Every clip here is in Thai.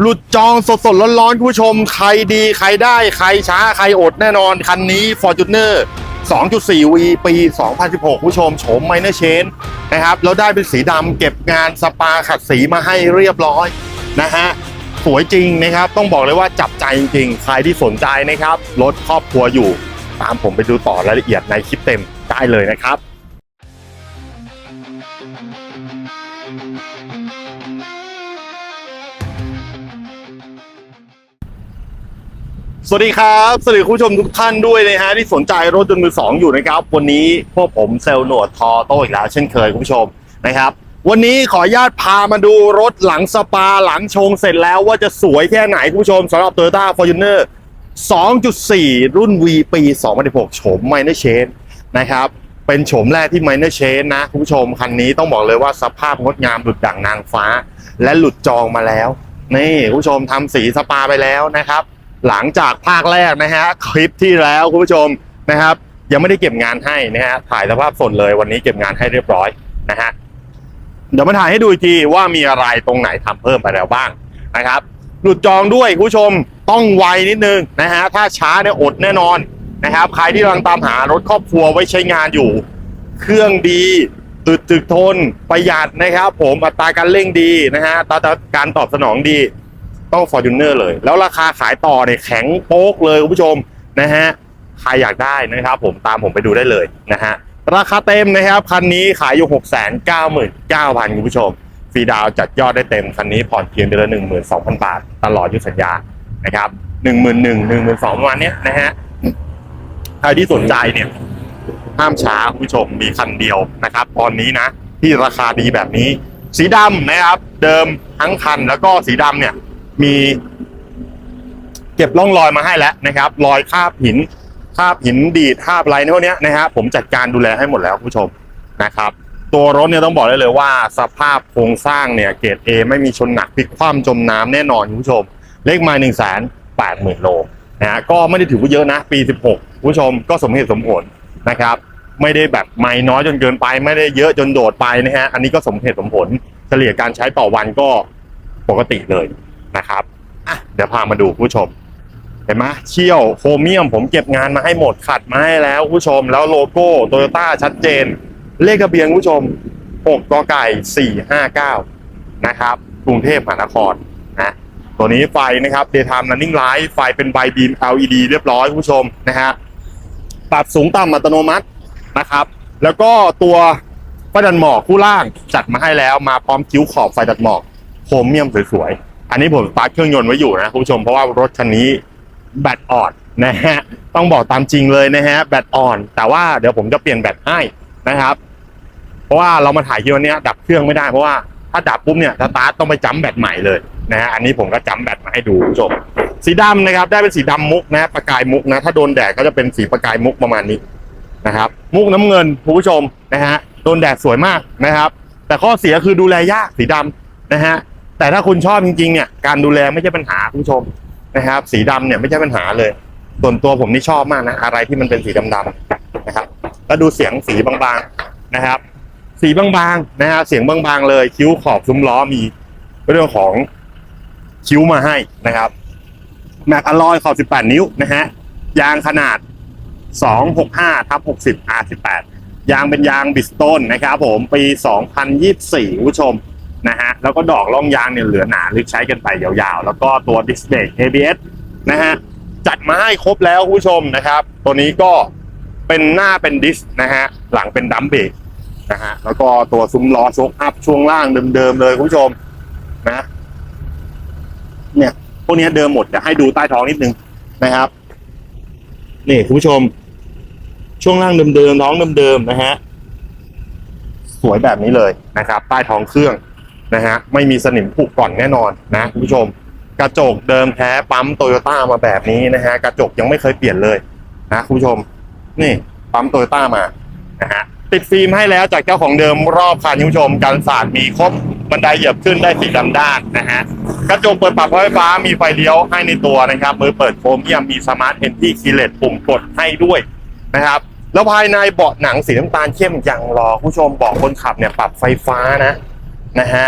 หลุดจองสดๆร้อนๆคุณผู้ชม ใครดีใครได้ใครช้าใครอดแน่นอน คันนี้ Fortuner 2.4 V ปี 2016คุณผู้ชมโฉมไมเนอร์เชนนะครับแล้วได้เป็นสีดำเก็บงานสปาขัดสีมาให้เรียบร้อยนะฮะสวยจริงนะครับ ต้องบอกเลยว่าจับใจจริงๆ ใครที่สนใจนะครับ รถครอบครัวอยู่ ตามผมไปดูต่อรายละเอียดในคลิปเต็มได้เลยนะครับ สวัสดีครับสวัสดีคุณผู้ชมทุกท่านด้วยนะฮะที่สนใจรถยนต์มือสองอยู่นะครับ วันนี้พวกผมเซลล์หนวดทอโต้อีกแล้วเช่นเคยคุณผู้ชมนะครับ วันนี้ขออนุญาตพามาดูรถหลังสปาหลังชงเสร็จแล้วว่าจะสวยแค่ไหนคุณผู้ชมสำหรับ Toyota Fortuner 2.4 รุ่น V ปี 2016โฉม Minor Change นะครับ เป็นโฉมแรกที่ Minor Change นะคุณผู้ชมคันนี้ต้องบอกเลยว่าสภาพงดงามดุจดั่งนางฟ้า และหลุดจองมาแล้วนี่คุณผู้ชมทำสีสปาไปแล้วนะครับ หลังจากภาคแรกนะฮะคลิปที่แล้วคุณผู้ชมนะครับ ยังไม่ได้เก็บงานให้นะฮะถ่ายสภาพสดเลยวันนี้เก็บงานให้เรียบร้อยนะฮะเดี๋ยวมาถ่ายให้ดูอีกทีว่ามีอะไรตรงไหนทำเพิ่มไปแล้วบ้างนะครับ หลุดจองด้วยคุณผู้ชมต้องไวนิดนึงนะฮะถ้าช้าเนี่ยอดแน่นอนนะครับใครที่กำลังตามหารถครอบครัวไว้ใช้งานอยู่ เครื่องดีอึดถึกทนประหยัดนะครับ ผมอัตราการเร่งดีนะฮะอัตราการตอบสนองดี ต้อง Fortuner เลย แล้วราคาขายต่อเนี่ยแข็งโป๊กเลยคุณผู้ชมนะฮะใครอยากได้นะครับผมตามผมไปดูได้เลยนะฮะราคาเต็มนะครับคันนี้ขายอยู่ 6 9 9 0 0 0คุณผู้ชมฟรีดาวจัดยอดได้เต็มคันนี้ผ่อนเพียงเดือนละ12,000 บาท ตลอดอายุสัญญานะครับ11,000 12,000ประมาณเนี้ยนะฮะใครที่สนใจเนี่ยห้ามช้าคุณผู้ชมมีคันเดียวนะครับ ตอนนี้นะที่ราคาดีแบบนี้ สีดำนะครับ เดิมทั้งคันแล้วก็สีดำเนี่ย มีเก็บร่องรอยมาให้แล้วนะครับ รอยคาบหินคาบหินดีดคาบอะไรพวกเนี้ยนะฮะผมจัดการดูแลให้หมดแล้วคุณผู้ชมนะครับ ตัวรถเนี่ยต้องบอกได้เลยว่า สภาพโครงสร้างเนี่ยเกรด A ไม่มีชนหนักพลิกคว่ำจมน้ำแน่นอนคุณผู้ชม เลขไมาหนึ่งแสนแปดหมื่นโลนะฮะก็ไม่ได้ถือว่าเยอะนะ ปี 16คุณผู้ชมก็สมเหตุสมผลนะครับ ไม่ได้แบบไม่น้อยจนเกินไป ไม่ได้เยอะจนโดดไปนะฮะอันนี้ก็สมเหตุสมผล เฉลี่ยการใช้ต่อวันก็ปกติเลย นะครับอะเดี๋ยวพามาดูคุณผู้ชม เห็นไหมเชี่ยวโครเมียมผมเก็บงานมาให้หมดขัดมาให้แล้วคุณผู้ชม แล้วโลโก้โตโยต้าชัดเจน เลขทะเบียนคุณผู้ชม6กกไก่459นะครับกรุงเทพมหานครนะตัวนี้ไฟนะครับ daytime running light ไฟเป็นไบบีม LED เรียบร้อยคุณผู้ชมนะฮะปรับสูงต่ำอัตโนมัตินะครับ แล้วก็ตัวไฟดันหมอกคู่ล่างจัดมาให้แล้วมาพร้อมคิ้วขอบไฟดันหมอกโครเมียมสวยๆ อันนี้ผมสตาร์ทเครื่องยนต์ไว้อยู่นะคุณผู้ชมเพราะว่ารถคันนี้แบตอ่อนนะฮะต้องบอกตามจริงเลยนะฮะแบตอ่อน แต่ว่าเดี๋ยวผมจะเปลี่ยนแบตให้นะครับ เพราะว่าเรามาถ่ายคลิปวันนี้ดับเครื่องไม่ได้เพราะว่าถ้าดับปุ๊บเนี่ยสตาร์ทต้องไปจัมแบตใหม่เลยนะฮะอันนี้ผมก็จัมแบตมาให้ดูคุณผู้ชมสีดำนะครับ ได้เป็นสีดำมุกนะประกายมุกนะ ถ้าโดนแดดก็จะเป็นสีประกายมุกประมาณนี้นะครับ มุกน้ำเงินคุณผู้ชมนะฮะโดนแดดสวยมากนะครับ แต่ข้อเสียคือดูแลยากสีดำนะฮะ แต่ถ้าคุณชอบจริงๆเนี่ยการดูแลไม่ใช่ปัญหาคุณผู้ชมนะครับ สีดำเนี่ยไม่ใช่ปัญหาเลย ส่วนตัวผมนี่ชอบมากนะอะไรที่มันเป็นสีดำๆนะครับแล้วดูเสียงสีบางๆนะครับ สีบางๆนะฮะเสียงบางๆ เลยคิ้วขอบซุ้มล้อมีเรื่องของคิ้วมาให้นะครับแม็กอลลอยขอบ18 นิ้วนะฮะยางขนาด 265ทับ60 R18 ยางเป็นยางบิสโตนนะครับผมปี 2024คุณผู้ชม นะฮะแล้วก็ดอกล่องยางเนี่ยเหลือหนาลึกใช้กันไปยาวๆ แล้วก็ตัวดิสเบรก ABS นะฮะจัดมาให้ครบแล้วคุณผู้ชมนะครับ ตัวนี้ก็เป็นหน้าเป็นดิสนะฮะหลังเป็นดัมเบรกนะฮะแล้วก็ตัวซุ้มล้อชคอัพช่วงล่างเดิมๆเลยคุณผู้ชมนะเนี่ยพวกนี้เดิมหมดจะให้ดูใต้ท้องนิดนึงนะครับ นี่คุณผู้ชม ช่วงล่างเดิมๆท้องเดิมๆนะฮะสวยแบบนี้เลยนะครับ ใต้ท้องเครื่อง นะฮะไม่มีสนิมผุก่อนแน่นอนนะคุณผู้ชม กระจกเดิมแท้ปั๊มโตโยต้ามาแบบนี้นะฮะกระจกยังไม่เคยเปลี่ยนเลยนะคุณผู้ชม นี่ปั๊มโตโยต้ามานะฮะติดฟิล์มให้แล้วจากเจ้าของเดิมรอบคันคุณผู้ชมการสาดมีครบบันไดเหยียบขึ้นได้สีดำด้านนะฮะกระจกเปิดปรับไฟฟ้ามีไฟเลี้ยวให้ในตัวนะครับมือเปิดโครเมียมมีสมาร์ทเอนที่คีเลตปุ่มกดให้ด้วยนะครับแล้วภายในเบาะหนังสีน้ำตาลเข้มอย่างรอคุณผู้ชมเบาะคนขับเนี่ยปรับไฟฟ้านะ นะฮะ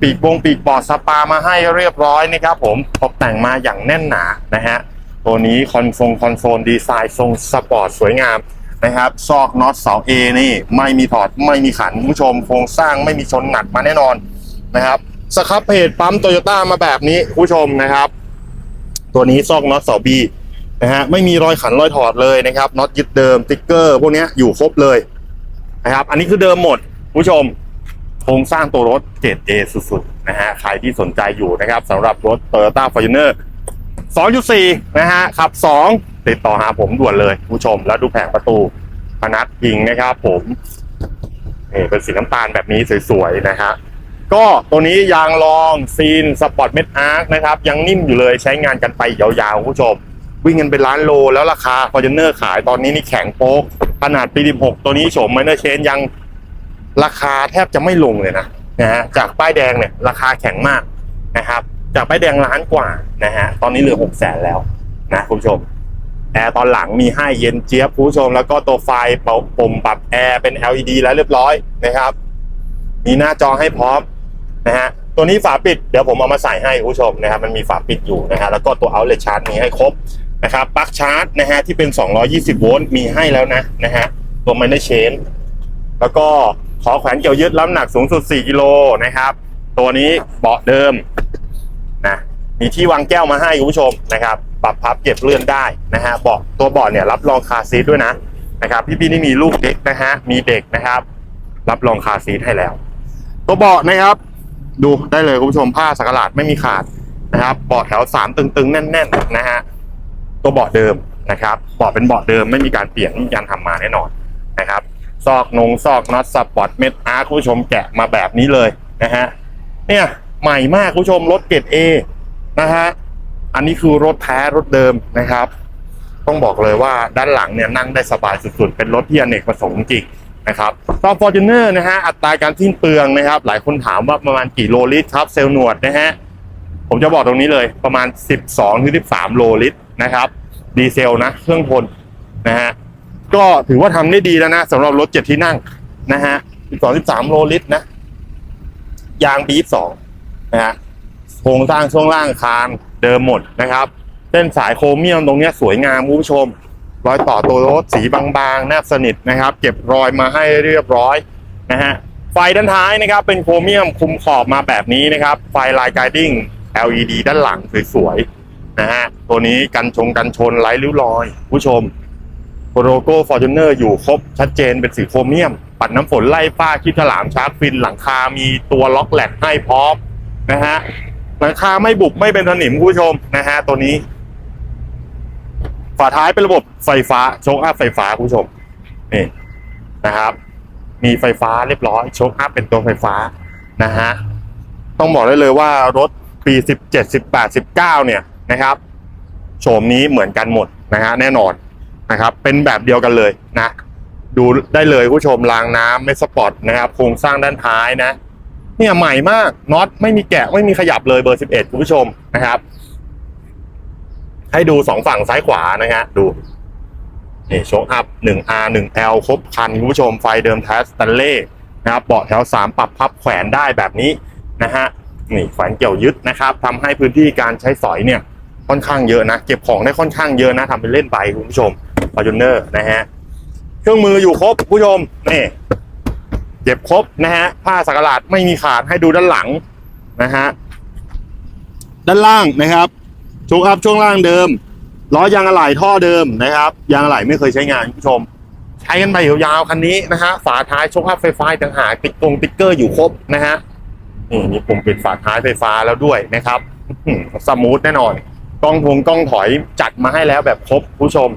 ปีกบงปีกบอดสปามาให้เรียบร้อยนะครับผมตกแต่งมาอย่างแน่นหนานะฮะตัวนี้คอนโซลคอนโซลดีไซน์ทรงสปอร์ตสวยงามนะครับซอกน็อตเสา A นี่ไม่มีถอดไม่มีขันผู้ชมโครงสร้างไม่มีชนหนักมาแน่นอนนะครับสครับเพจปั๊มโตโยต้ามาแบบนี้ผู้ชมนะครับ ตัวนี้ซอกน็อตเสา B นะฮะไม่มีรอยขันรอยถอดเลยนะครับน็อตยึดเดิมติ๊กเกอร์พวกนี้อยู่ครบเลยนะครับอันนี้คือเดิมหมดผู้ชม โครงสร้างตัวรถเกรด A สุดๆนะฮะใครที่สนใจอยู่นะครับสำหรับรถ Toyota Fortuner 2.4 นะฮะขับ 2 ติดต่อหาผมด่วนเลยผู้ชมแล้วดูแผงประตูพนัดพิงนะครับผมนี่เป็นสีน้ำตาลแบบนี้สวยๆนะฮะก็ตัวนี้ยางรองซีนสปอร์ตเม็ดอาร์คนะครับยังนิ่มอยู่เลยใช้งานกันไปยาวๆผู้ชม วิ่งกันเป็นล้านโลแล้วราคา Fortuner ขายตอนนี้นี่แข็งโป๊กขนาดปี 16 ตัวนี้โฉมไมเนอร์เชนยัง ราคาแทบจะไม่ลงเลยนะนะฮะจากป้ายแดงเนี่ยราคาแข็งมากนะครับ จากป้ายแดงล้านกว่านะฮะตอนนี้เหลือหกแสนแล้วนะคุณผู้ชมแอร์ตอนหลังมีให้เย็นเจี๊ยบคุณผู้ชมแล้วก็ตัวไฟปุ่มปรับแอร์เป็น LED แล้วเรียบร้อยนะครับ มีหน้าจอให้พร้อมนะฮะตัวนี้ฝาปิดเดี๋ยวผมเอามาใส่ให้คุณผู้ชมนะครับ มันมีฝาปิดอยู่นะฮะแล้วก็ตัว outlet charge มีให้ครบนะครับปลั๊กชาร์จนะฮะที่เป็น 220 โวลต์มีให้แล้วนะนะฮะตัว minor chain แล้วก็ ขอแขวนเกี่ยวยึดน้ำหนักสูงสุด 4 กิโลนะครับ ตัวนี้เบาะเดิมนะมีที่วางแก้วมาให้คุณผู้ชมนะครับ ปรับพับเก็บเลื่อนได้นะฮะเบาะตัวเบาะเนี่ยรับรองคาซีทด้วยนะนะครับ พี่ๆนี่มีลูกเด็กนะฮะมีเด็กนะครับ รับรองคาซีทให้แล้ว ตัวเบาะนะครับ ดูได้เลยคุณผู้ชมผ้าสักหลาดไม่มีขาดนะครับเบาะแถวสามตึงๆ แน่นๆนะฮะตัวเบาะเดิมนะครับเบาะเป็นเบาะเดิมไม่มีการเปลี่ยนไม่มีการทำมาแน่นอนนะครับ ซอกนงซอกน็อตสปอร์ตเม็ดอาร์คุณผู้ชมแกะมาแบบนี้เลยนะฮะเนี่ยใหม่มากคุณผู้ชมรถเกรดเอนะฮะอันนี้คือรถแท้รถเดิมนะครับ ต้องบอกเลยว่าด้านหลังเนี่ยนั่งได้สบายสุดๆ เป็นรถที่อเนกประสงค์จริงนะครับตอนฟอร์จูเนอร์นะฮะอัตราการสิ้นเปลืองนะครับ หลายคนถามว่าประมาณกี่โลลิตรครับเซลล์หนวดนะฮะผมจะบอกตรงนี้เลยประมาณ 12ถึง13 โลลิตรนะครับ ดีเซลนะ เครื่องทนนะฮะ ก็ถือว่าทำได้ดีแล้วนะสำหรับรถเจ็ดที่นั่งนะฮะ12 13โลลิตรนะ ยางบีฟสองนะฮะโครงสร้างช่วงล่างคานเดิมหมดนะครับเส้นสายโครเมียมตรงนี้สวยงามคุณผู้ชม รอยต่อตัวรถสีบางๆ แนบสนิทนะครับ เก็บรอยมาให้เรียบร้อยนะฮะไฟด้านท้ายนะครับ เป็นโครเมียมคุมขอบมาแบบนี้นะครับ ไฟลายไกดิ้ง LED ด้านหลังสวยๆนะฮะตัวนี้กันชงกันชนไร้ริ้วรอย ผู้ชม โลโก้ฟอร์จูเนอร์อยู่ครบชัดเจนเป็นสีโครเมียม ปัดน้ำฝนไล่ป้าคิดฉลามชาร์จฟินหลังคา มีตัวล็อกแหลกให้พร้อมนะฮะหลังคาไม่บุบไม่เป็นสนิมคุณผู้ชมนะฮะตัวนี้ ฝาท้ายเป็นระบบไฟฟ้าโชคอัพไฟฟ้าคุณผู้ชมนี่นะครับ มีไฟฟ้าเรียบร้อยโชคอัพเป็นตัวไฟฟ้านะฮะต้องบอกได้เลยว่ารถปี17 18 19เนี่ยนะครับโฉมนี้เหมือนกันหมดนะฮะแน่นอน นะครับ เป็นแบบเดียวกันเลยนะ ดูได้เลยผู้ชมรางน้ำไม่สปอร์ตนะครับ โครงสร้างด้านท้ายนะ เนี่ยใหม่มากน็อตไม่มีแกะไม่มีขยับเลยเบอร์ 11คุณผู้ชมนะครับ ให้ดูสองฝั่งซ้ายขวานะฮะดูนี่โชคอัพ 1R 1L ครบคันคุณผู้ชมไฟเดิมแท้สแตนเล่นะครับเบาะแถว 3 ปรับพับแขวนได้แบบนี้นะฮะนี่แขวนเกี่ยวยึดนะครับทำให้พื้นที่การใช้สอยเนี่ยค่อนข้างเยอะนะ เก็บของได้ค่อนข้างเยอะนะทำเป็นเล่นไปคุณผู้ชม ฟอร์จูเนอร์นะฮะ เครื่องมืออยู่ครบคุณผู้ชม นี่เก็บครบนะฮะ ผ้าสักหลาดไม่มีขาดให้ดูด้านหลังนะฮะ ด้านล่างนะครับชุกอัพช่วงล่างเดิม ล้อยางอะไหล่ท่อเดิมนะครับ ยางอะไหล่ไม่เคยใช้งานคุณผู้ชม ใช้กันไปยาวๆคันนี้นะฮะ ฝาท้ายชกอัพไฟฟ้าต่างหากติดตรงติ๊กเกอร์อยู่ครบนะฮะนี่มีปุ่มปิดฝาท้ายไฟฟ้าแล้วด้วยนะครับสมูทแน่นอนกล้องทงกล้องถอยจัดมาให้แล้วแบบครบผู้ชม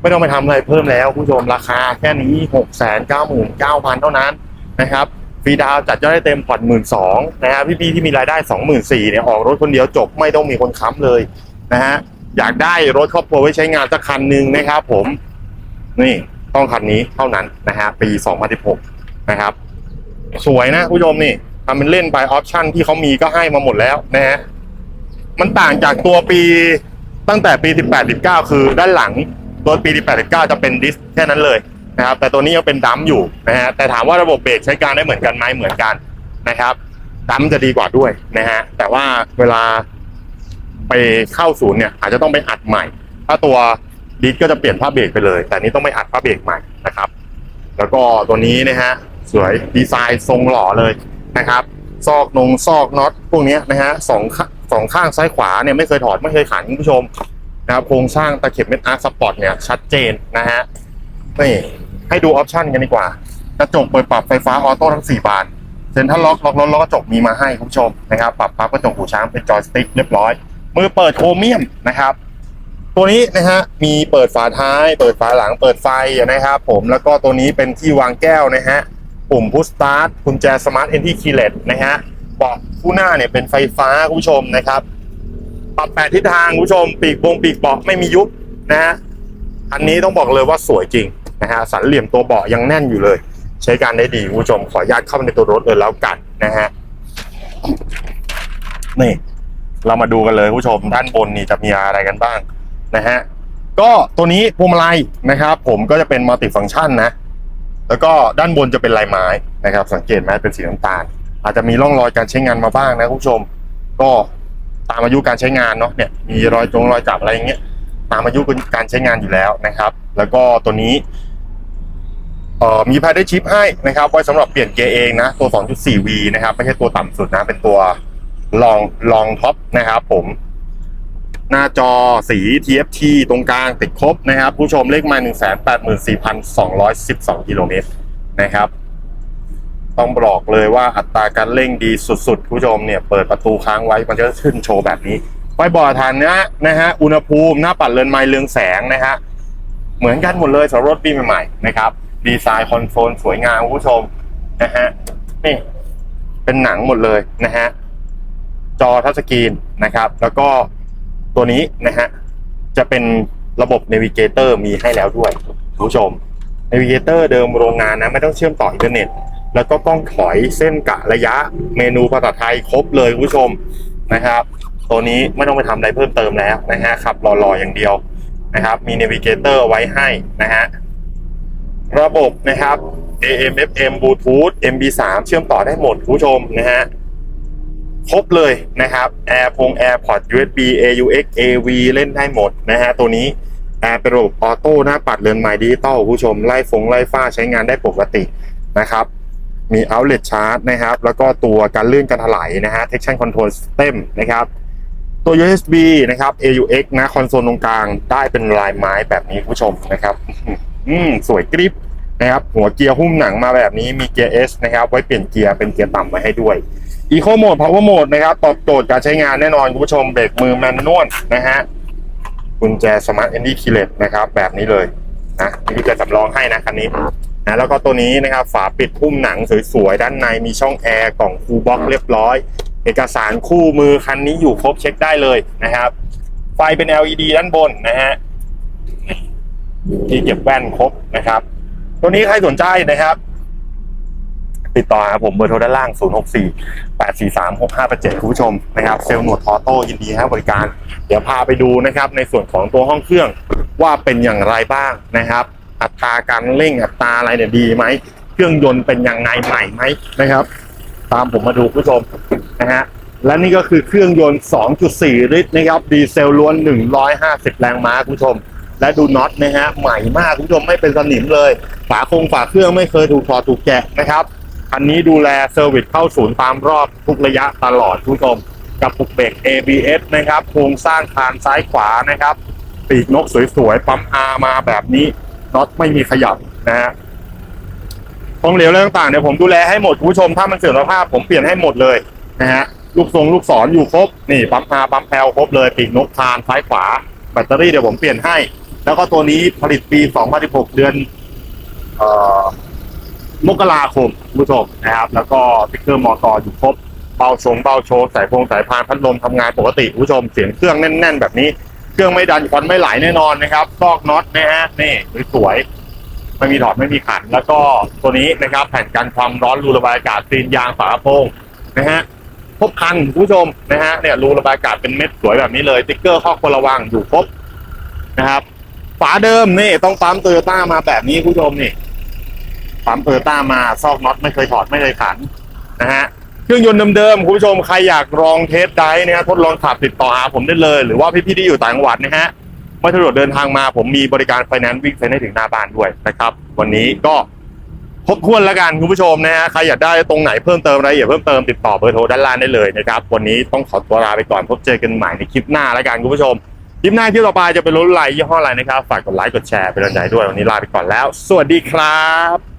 ไม่ต้องไปทำอะไรเพิ่มแล้วคุณผู้ชมราคาแค่นี้หกแสนเก้าหมื่นเก้าพันเท่านั้นนะครับฟรีดาวจัดยอดได้เต็มผ่อนหมื่นสองนะฮะพี่ๆที่มีรายได้สองหมื่นสี่เนี่ยออกรถคนเดียวจบไม่ต้องมีคนค้ำเลยนะฮะอยากได้รถครอบครัวไว้ใช้งานสักคันหนึ่งนะครับผมนี่ต้องคันนี้เท่านั้นนะฮะปี 2016 นะครับ สวยนะผู้ชมนี่ทำเป็นเล่นไปออปชั่นที่เขามีก็ให้มาหมดแล้วนะฮะมันต่างจากตัวปีตั้งแต่ปี 18 19 คือด้านหลัง ตัวปี18 19จะเป็นดิสแค่นั้นเลยนะครับ แต่ตัวนี้ยังเป็นดัมอยู่นะฮะ แต่ถามว่าระบบเบรกใช้การได้เหมือนกันไหมเหมือนกันนะครับกัมจะดีกว่าด้วยนะฮะ แต่ว่าเวลาไปเข้าศูนย์เนี่ยอาจจะต้องไปอัดใหม่ ถ้าตัวดิสก็จะเปลี่ยนผ้าเบรกไปเลย แต่อันนี้ต้องไปอัดผ้าเบรกใหม่นะครับ แล้วก็ตัวนี้นะฮะสวยดีไซน์ทรงหล่อเลยนะครับซอกนงซอกน็อตพวกนี้นะฮะสองสองข้างซ้ายขวาเนี่ยไม่เคยถอดไม่เคยขันคุณผู้ชม นะครับโครงสร้างตะเข็บเม็ดอาร์สปอร์ตเนี่ยชัดเจนนะฮะนี่ให้ดูออปชั่นกันดีกว่ากระจกเปิดปรับไฟฟ้าออโต้ทั้ง 4 บานเซ็นทรัลล็อกล็อกรถล็อกกระจกมีมาให้คุณผู้ชมนะครับปรับปรับกระจกหูช้างเป็นจอยสติ๊กเรียบร้อย มือเปิดโครเมียมนะครับ ตัวนี้นะฮะมีเปิดฝาท้าย เปิดฝาหลังเปิดไฟนะครับผมแล้วก็ตัวนี้เป็นที่วางแก้วนะฮะปุ่มพุชสตาร์ทกุญแจสมาร์ทเอนทีคีเลตนะฮะเบาะคู่หน้าเนี่ยเป็นไฟฟ้าคุณผู้ชมนะครับ ปรับแปดทิศทางคุณผู้ชม ปีกบงปีกเบาะไม่มียุบนะฮะอันนี้ต้องบอกเลยว่าสวยจริงนะฮะสันเหลี่ยมตัวเบาะยังแน่นอยู่เลย ใช้การได้ดีคุณผู้ชม ขออนุญาตเข้าไปในตัวรถเลยแล้วกันนะฮะนี่ เรามาดูกันเลยคุณผู้ชม ด้านบนนี่จะมีอะไรกันบ้างนะฮะก็ตัวนี้พวงมาลัยนะครับ ผมก็จะเป็นมัลติฟัง c t ชันนะ แล้วก็ด้านบนจะเป็นลายไม้นะครับ สังเกตไหมเป็นสีน้ำตาล อาจจะมีร่องรอยการใช้งานมาบ้างนะคุณผู้ชม ก็ ตามอายุการใช้งานเนาะเนี่ยมีรอยจงรอยจับอะไรอย่างเงี้ยตามอายุการใช้งานอยู่แล้วนะครับ แล้วก็ตัวนี้เอ่อมีพาได้ชิปให้นะครับ ไว้สำหรับเปลี่ยนเกียร์เองนะ ตัว 2.4V นะครับ ไม่ใช่ตัวต่ำสุดนะ เป็นตัวลองลองท็อปนะครับผม หน้าจอสี TFT ตรงกลางติดครบนะครับ ผู้ชมเลขไมา 184,212 กิโลเมตรนะครับ ต้องบอกเลยว่าอัตราการเร่งดีสุดๆผู้ชมเนี่ยเปิดประตูค้างไว้มันจะขึ้นโชว์แบบนี้ไฟบอร์ดฐานนะนะฮะอุณหภูมิหน้าปัดเรือนไม้เรืองแสงนะฮะเหมือนกันหมดเลยสำหรับรถปีใหม่ๆนะครับดีไซน์คอนโซลสวยงามคุณผู้ชมนะฮะนี่เป็นหนังหมดเลยนะฮะจอทัชสกรีนนะครับ แล้วก็ตัวนี้นะฮะจะเป็นระบบ n น v i เกเตอร์มีให้แล้วด้วยคุณผู้ชม n น v i เกเตอร์เดิมโรงงานนะไม่ต้องเชื่อมต่ออินเทอร์เน็ต แล้วก็กล้องถอยเส้นกะระยะเมนูภาษาไทยครบเลยคุณผู้ชมนะครับ ตัวนี้ไม่ต้องไปทำอะไรเพิ่มเติมแล้วนะฮะขับรอๆอย่างเดียวนะครับ มี n น v i เกเตอร์ไว้ให้นะฮะระบบนะครับ AM FM Bluetooth MB3 เชื่อมต่อได้หมดคุณผู้ชมนะฮะครบเลยนะครับ Air พง AirPod USB AUX AV เล่นได้หมดนะฮะตัวนี้ Air เป็นระบบออโต้หน้าปัดเรือนไม้ดิจิตอลคุณผู้ชมไล่ฟงไล่ฟ้าใช้งานได้ปกตินะครับ มี outlet charge นะครับ แล้วก็ตัวการเลื่อนการถลายนะฮะ traction control system นะครับ ตัว USB นะครับ AUX นะคอนโซลตรงกลางได้เป็นลายไม้แบบนี้คุณผู้ชมนะครับ อืมสวยกริบนะครับ หัวเกียร์หุ้มหนังมาแบบนี้มีเกียร์ S นะครับ ไว้เปลี่ยนเกียร์เป็นเกียร์ต่ำไว้ให้ด้วย Eco Mode Power Mode นะครับ ตอบโจทย์การใช้งานแน่นอนคุณผู้ชมเบรกมือแมนนวลนะฮะกุญแจ Smart Andy Keyless นะครับ แบบนี้เลยนะนี่จะสำรองให้นะคันนี้ นะแล้วก็ตัวนี้นะครับฝาปิดหุ้มหนังสวยๆด้านในมีช่องแอร์กล่องคูบ็อกเรียบร้อย เอกสารคู่มือคันนี้อยู่ครบเช็คได้เลยนะครับ ไฟเป็น LED ด้านบนนะฮะที่เก็บแว่นครบนะครับ ตัวนี้ใครสนใจนะครับ ติดต่อหาผมเบอร์โทรด้านล่าง 064 843 6587คุณผู้ชมนะครับเซลล์หนวดทอโต้ยินดีให้บริการ เดี๋ยวพาไปดูนะครับ ในส่วนของตัวห้องเครื่องว่าเป็นอย่างไรบ้างนะครับ อัตราการเร่งอัตราอะไรเนี่ยดีไหมเครื่องยนต์เป็นยังไงใหม่ไหมนะครับ ตามผมมาดูคุณผู้ชมนะฮะและนี่ก็คือเครื่องยนต์ 2.4 ลิตรนะครับดีเซลล้วน 150 แรงม้าคุณผู้ชม และดูน็อตนะฮะใหม่มากคุณผู้ชมไม่เป็นสนิมเลย ฝาคงฝาเครื่องไม่เคยถูกถอดถูกแกะนะครับคันนี้ดูแลเซอร์วิสเข้าศูนย์ตามรอบทุกระยะตลอดคุณผู้ชมกับปุกเบรก ABS นะครับโครงสร้างคานซ้ายขวานะครับ ปีกนกสวยๆปั๊มอามาแบบนี้ น็อตไม่มีขยับนะฮะของเหลวอะไรต่างๆเนี่ยผมดูแลให้หมดคุณผู้ชมถ้ามันเสื่อมสภาพผมเปลี่ยนให้หมดเลยนะฮะลูกทรงลูกศรอยู่ครบนี่ปั๊มอาปั๊มแพลวครบเลยปีกนกคานซ้ายขวา แบตเตอรี่เดี๋ยวผมเปลี่ยนให้ แล้วก็ตัวนี้ผลิตปี2016เดือนเอ่อมกราคมคุณผู้ชมนะครับ แล้วก็สติ๊กเกอร์มอตออยู่ครบเบาชงเบาโชว์สายพงสายพานพัดลมทำงานปกติคุณผู้ชมเสียงเครื่องแน่น ๆ แบบนี้ เครื่องไม่ดันควันไม่ไหลแน่นอนนะครับซอกน็อตนะฮะนี่สวยๆไม่มีถอดไม่มีขัน แล้วก็ตัวนี้นะครับ แผ่นกันความร้อนรูระบายอากาศซีนยางฝาโปรงนะฮะครบคันคุณผู้ชมนะฮะเนี่ยรูระบายอากาศเป็นเม็ดสวยแบบนี้เลยติ๊กเกอร์ข้อควรระวังอยู่ครบนะครับฝาเดิมนี่ต้องปั๊มโตโยต้ามาแบบนี้คุณผู้ชมนี่ปั๊มโตโยต้ามาซอกน็อตไม่เคยถอดไม่เคยขันนะฮะ เครื่องยนต์เดิมๆคุณผู้ชมใครอยากลองเทสไดฟ์นะฮะทดลองขับติดต่อหาผมได้เลย หรือว่าพี่ๆที่อยู่ต่างจังหวัดนะฮะไม่สะดวกเดินทางมาผมมีบริการไฟแนนซ์วิ่งไฟแนนซ์ถึงหน้าบ้านด้วยนะครับ วันนี้ก็ครบถ้วนแล้วกันคุณผู้ชมนะฮะใครอยากได้ตรงไหนเพิ่มเติมรายละเอียดเพิ่มเติมติดต่อเบอร์โทรด้านล่างได้เลยนะครับวันนี้ต้องขอตัวลาไปก่อนพบเจอกันใหม่ในคลิปหน้าแล้วกันคุณผู้ชมคลิปหน้าที่ต่อไปจะเป็นรถอะไรยี่ห้ออะไรนะครับฝากกดไลค์กดแชร์เป็นกำลังใจด้วยวันนี้ลาไปก่อนแล้ว สวัสดีครับ